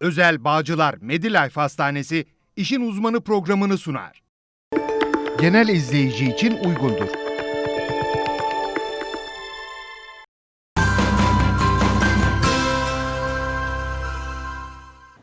Özel Bağcılar Medilife Hastanesi işin uzmanı programını sunar. Genel izleyici için uygundur.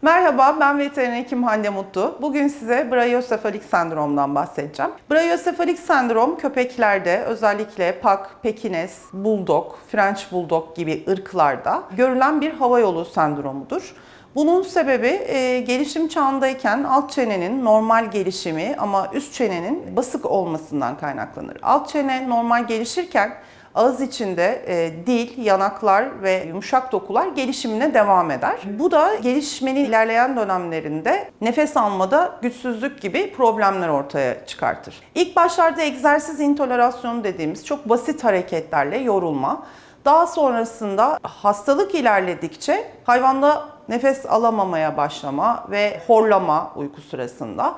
Merhaba, ben veteriner hekim Hande Mutlu. Bugün size Brayosefalik sendromdan bahsedeceğim. Brayosefalik sendrom köpeklerde özellikle Pak, Pekines, Bulldog, French Bulldog gibi ırklarda görülen bir hava yolu sendromudur. Bunun sebebi e, gelişim çağındayken alt çenenin normal gelişimi ama üst çenenin basık olmasından kaynaklanır. Alt çene normal gelişirken ağız içinde e, dil, yanaklar ve yumuşak dokular gelişimine devam eder. Bu da gelişmenin ilerleyen dönemlerinde nefes almada güçsüzlük gibi problemler ortaya çıkartır. İlk başlarda egzersiz intolerasyonu dediğimiz çok basit hareketlerle yorulma, daha sonrasında hastalık ilerledikçe hayvanda nefes alamamaya başlama ve horlama uyku sırasında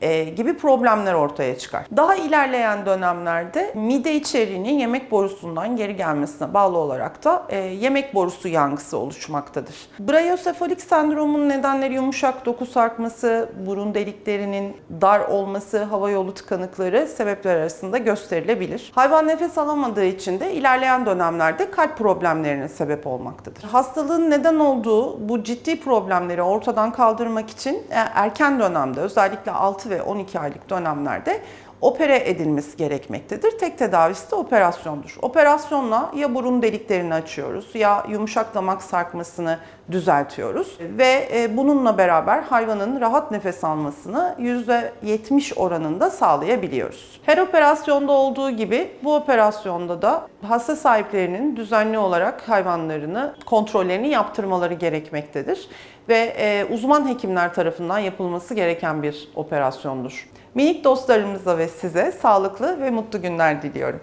e, gibi problemler ortaya çıkar. Daha ilerleyen dönemlerde mide içeriğinin yemek borusundan geri gelmesine bağlı olarak da e, yemek borusu yangısı oluşmaktadır. Brayosefalik sendromunun nedenleri yumuşak doku sarkması, burun deliklerinin dar olması, hava yolu tıkanıkları sebepler arasında gösterilebilir. Hayvan nefes alamadığı için de ilerleyen dönemlerde kalp problemlerine sebep olmaktadır. Hastalığın neden olduğu bu ciddi problemleri ortadan kaldırmak için e, erken dönemde özellikle 6 ve 12 aylık dönemlerde opere edilmesi gerekmektedir. Tek tedavisi de operasyondur. Operasyonla ya burun deliklerini açıyoruz ya yumuşak damak sarkmasını düzeltiyoruz ve e, bununla beraber hayvanın rahat nefes almasını %70 oranında sağlayabiliyoruz. Her operasyonda olduğu gibi bu operasyonda da hasta sahiplerinin düzenli olarak hayvanlarını kontrollerini yaptırmaları gerekmektedir ve e, uzman hekimler tarafından yapılması gereken bir operasyondur. Minik dostlarımıza ve size sağlıklı ve mutlu günler diliyorum.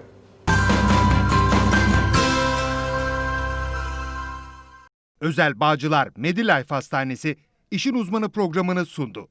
Özel Bağcılar Medilife Hastanesi işin uzmanı programını sundu.